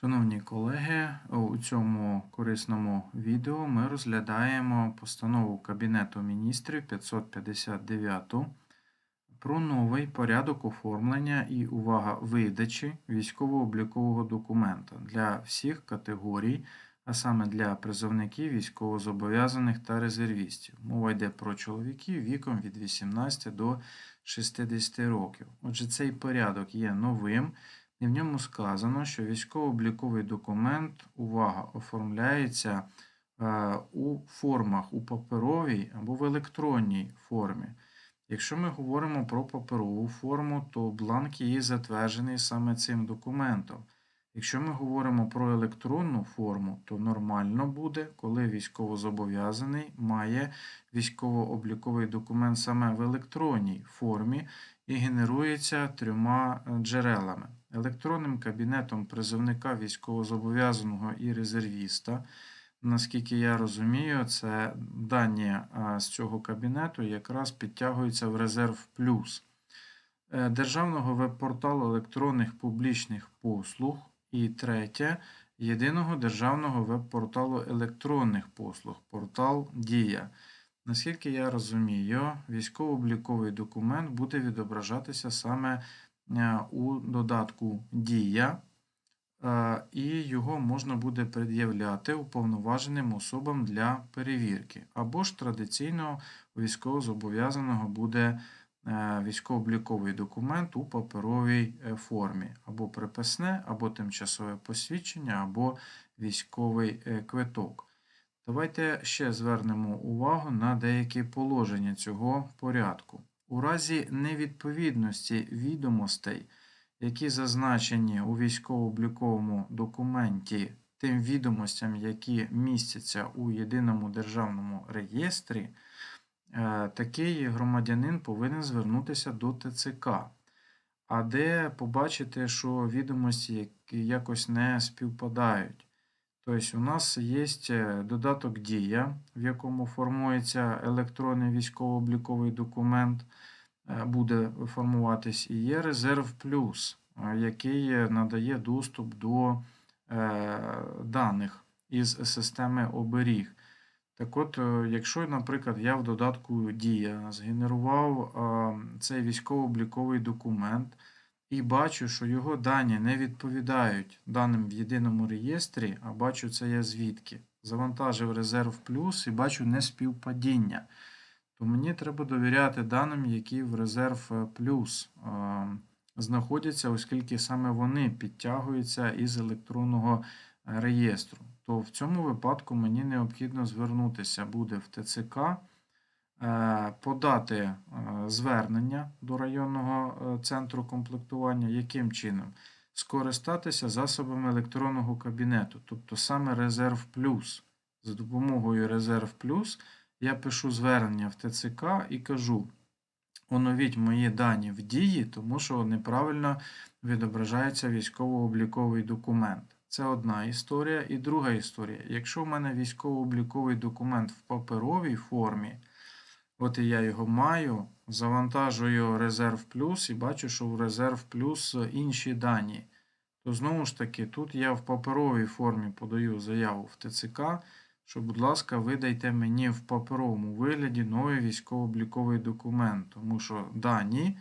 Шановні колеги, у цьому корисному відео ми розглядаємо постанову Кабінету міністрів 559 про новий порядок оформлення і увага видачі військово-облікового документа для всіх категорій, а саме для призовників, військовозобов'язаних та резервістів. Мова йде про чоловіків віком від 18 до 60 років. Отже, цей порядок є новим. І в ньому сказано, що військово-обліковий документ, увага, оформляється е, у формах у паперовій або в електронній формі. Якщо ми говоримо про паперову форму, то бланк її затверджений саме цим документом. Якщо ми говоримо про електронну форму, то нормально буде, коли військовозобов'язаний має військово-обліковий документ саме в електронній формі і генерується трьома е, джерелами: електронним кабінетом призовника військовозобов'язаного і резервіста. Наскільки я розумію, це дані з цього кабінету якраз підтягуються в резерв плюс. Е, Державного веб-порталу електронних публічних послуг. І третє єдиного державного веб-порталу електронних послуг, портал Дія. Наскільки я розумію, військово-обліковий документ буде відображатися саме у додатку Дія, е, і його можна буде пред'являти уповноваженим особам для перевірки. Або ж традиційно у військовозобов'язаного буде е, військово-обліковий документ у паперовій формі, або приписне, або тимчасове посвідчення, або військовий квиток. Давайте ще звернемо увагу на деякі положення цього порядку. У разі невідповідності відомостей, які зазначені у військово-обліковому документі тим відомостям, які містяться у єдиному державному реєстрі, е, такий громадянин повинен звернутися до ТЦК. А де побачити, що відомості якось не співпадають. Тобто, у нас є е, додаток Дія, в якому формується електронний військово-обліковий документ, е, буде формуватись, і є резерв плюс, е, який надає доступ до даних із системи оберіг. Так от, якщо, наприклад, я в додатку Дія згенерував цей військово-обліковий документ і бачу, що його дані не відповідають даним в єдиному реєстрі, а бачу це я звідки. Завантажив резерв плюс і бачу неспівпадіння. То мені треба довіряти даним, які в резерв е, плюс е, знаходяться, оскільки саме вони підтягуються із електронного реєстру. То в цьому випадку мені необхідно звернутися буде в ТЦК. Е, подати е, звернення до районного е, центру комплектування, яким чином? Скористатися засобами електронного кабінету, тобто саме Резерв Плюс. За допомогою Резерв Плюс я пишу звернення в ТЦК і кажу: оновіть мої дані в дії, тому що неправильно відображається військово-обліковий документ. Це одна історія. І друга історія. Якщо в мене військово-обліковий документ в паперовій формі, От і я його маю. Завантажую резерв плюс і бачу, що в резерв плюс інші дані. То знову ж таки, тут я в паперовій формі подаю заяву в ТЦК, що, будь ласка, видайте мені в паперовому вигляді новий військово-обліковий документ, тому що дані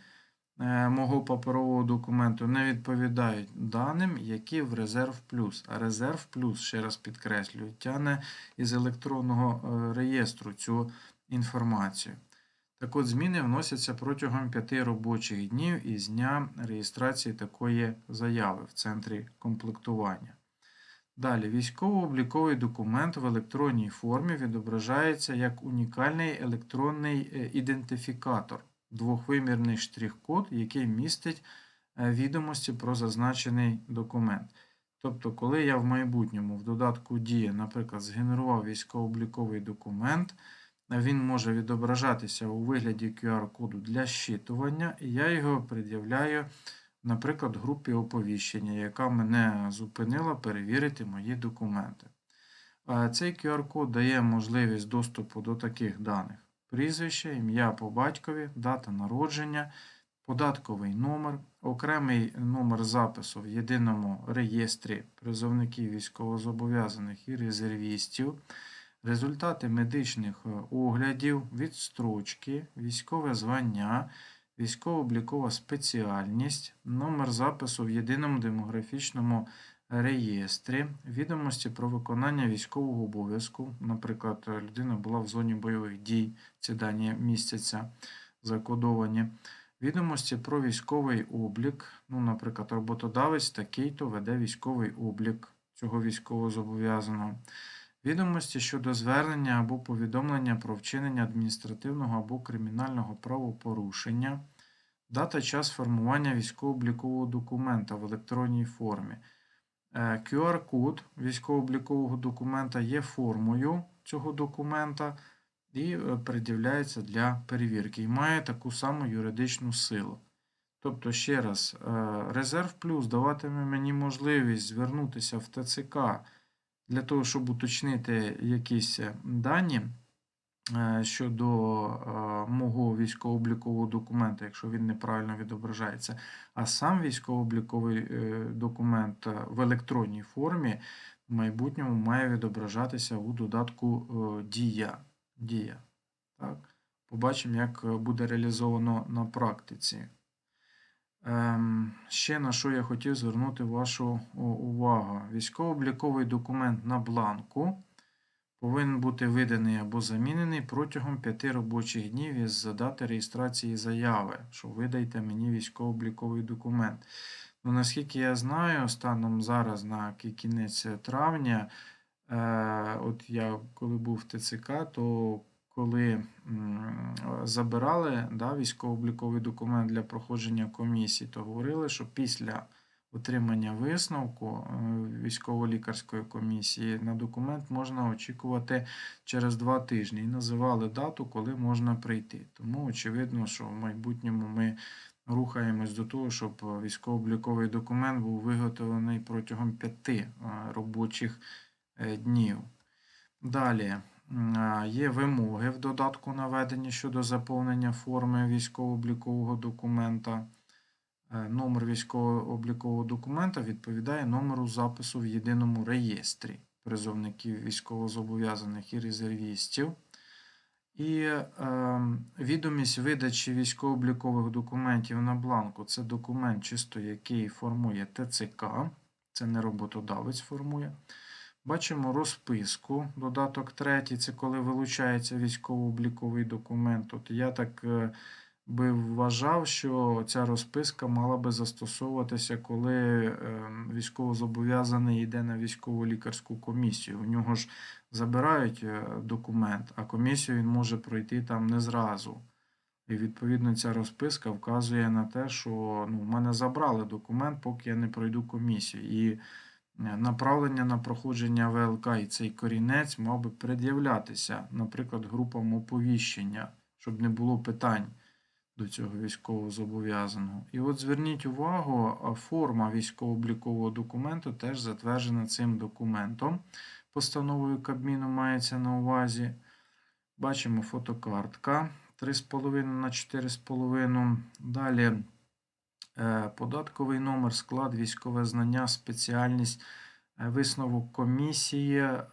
е, мого паперового документу не відповідають даним, які в резерв плюс. А резерв плюс, ще раз підкреслюю, тяне із електронного е, реєстру цю інформацію. Так от, зміни вносяться протягом 5 робочих днів із дня реєстрації такої заяви в центрі комплектування. Далі, військово-обліковий документ в електронній формі відображається як унікальний електронний е, ідентифікатор, двохвимірний штрих-код, який містить е, відомості про зазначений документ. Тобто, коли я в майбутньому в додатку Дія, наприклад, згенерував військово-обліковий документ, він може відображатися у вигляді QR-коду для щитування, і я його пред'являю, наприклад, групі оповіщення, яка мене зупинила перевірити мої документи. Цей QR-код дає можливість доступу до таких даних: прізвище, ім'я по батькові, дата народження, податковий номер, окремий номер запису в єдиному реєстрі призовників військовозобов'язаних і резервістів, результати медичних е, оглядів, відстрочки, військове звання, військово-облікова спеціальність, номер запису в єдиному демографічному реєстрі, відомості про виконання військового обов'язку. Наприклад, людина була в зоні бойових дій, ці дані містяться закодовані. Відомості про військовий облік. Ну, наприклад, роботодавець такий-то веде військовий облік цього військовозобов'язаного. Відомості щодо звернення або повідомлення про вчинення адміністративного або кримінального правопорушення, дата час формування військово-облікового документа в електронній формі. Е, QR-код військово-облікового документа є формою цього документа і е, пред'являється для перевірки і має таку саму юридичну силу. Тобто, ще раз, е, резерв плюс даватиме мені можливість звернутися в ТЦК для того, щоб уточнити якісь е, дані е, щодо е, мого військово-облікового документа, якщо він неправильно відображається. А сам військово-обліковий документ в електронній формі в майбутньому має відображатися у додатку Дія. Дія. Так? Побачимо, як буде реалізовано на практиці. Ем, ще на що я хотів звернути вашу увагу. Військово-обліковий документ на бланку повинен бути виданий або замінений протягом 5 робочих днів із дати реєстрації заяви, що видайте мені військово-обліковий документ. Ну, наскільки я знаю, станом зараз на кінець травня, е, от я коли був в ТЦК, то коли забирали да, військово-обліковий документ для проходження комісії, то говорили, що після отримання висновку е, військово-лікарської комісії на документ можна очікувати через два тижні і називали дату, коли можна прийти. Тому очевидно, що в майбутньому ми рухаємось до того, щоб військово-обліковий документ був виготовлений протягом п'яти е, робочих е, днів. Далі є вимоги в додатку наведені щодо заповнення форми військово-облікового документа. Е, Номер військово-облікового документа відповідає номеру запису в єдиному реєстрі призовників військовозобов'язаних і резервістів. І е, відомість видачі військово-облікових документів на бланку це документ, чисто який формує ТЦК, це не роботодавець формує. Бачимо розписку, додаток третій, це коли вилучається військово-обліковий документ. От я так е, би вважав, що ця розписка мала би застосовуватися, коли е, військовозобов'язаний йде на військово-лікарську комісію. У нього ж забирають е, документ, а комісію він може пройти там не зразу. І відповідно ця розписка вказує на те, що ну, в мене забрали документ, поки я не пройду комісію. І направлення на проходження ВЛК і цей корінець мав би пред'являтися, наприклад, групам оповіщення, щоб не було питань до цього військового зобов'язаного. І от зверніть увагу, форма військово-облікового документу теж затверджена цим документом. Постановою Кабміну мається на увазі. Бачимо фотокартка 3,5 на 4,5. Далі е, податковий номер, склад, військове знання, спеціальність, е, висновок комісії е,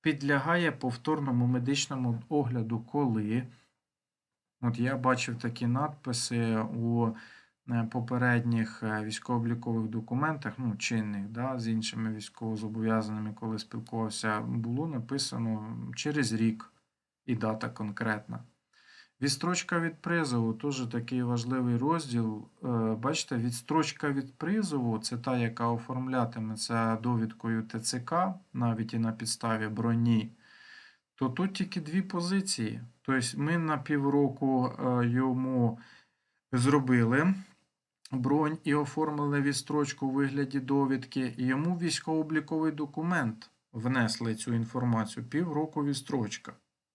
підлягає повторному медичному огляду, коли. От я бачив такі надписи у е, попередніх е, військово-облікових документах, ну, чинних, да, з іншими військовозобов'язаними, коли спілкувався, було написано через рік і дата конкретна. Відстрочка від призову теж такий важливий розділ. Е, Бачите, відстрочка від призову це та, яка оформлятиметься довідкою ТЦК, навіть і на підставі броні то тут тільки дві позиції. Тобто ми на півроку е, йому зробили бронь і оформили відстрочку у вигляді довідки, і йому військово-обліковий документ внесли цю інформацію півроку відстрочка.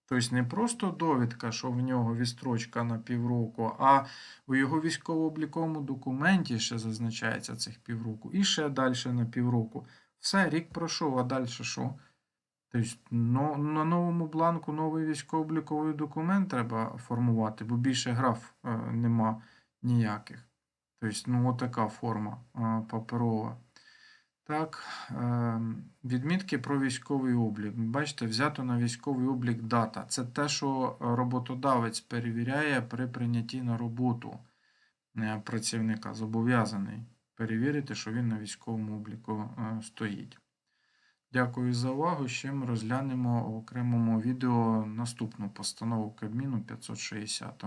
Тобто не просто довідка, що в нього відстрочка на півроку, а у його військово-обліковому документі ще зазначається цих півроку, і ще далі на півроку. Все, рік пройшов, а далі що? Тобто на новому бланку новий військово-обліковий документ треба формувати, бо більше граф е, нема ніяких. Тобто, ну, отака форма паперова. Так, е, відмітки про військовий облік. Бачите, взято на військовий облік дата. Це те, що роботодавець перевіряє при прийнятті на роботу е, працівника. Зобов'язаний перевірити, що він на військовому обліку е, стоїть. Дякую за увагу. Ще ми розглянемо в окремому відео наступну постанову Кабміну 560.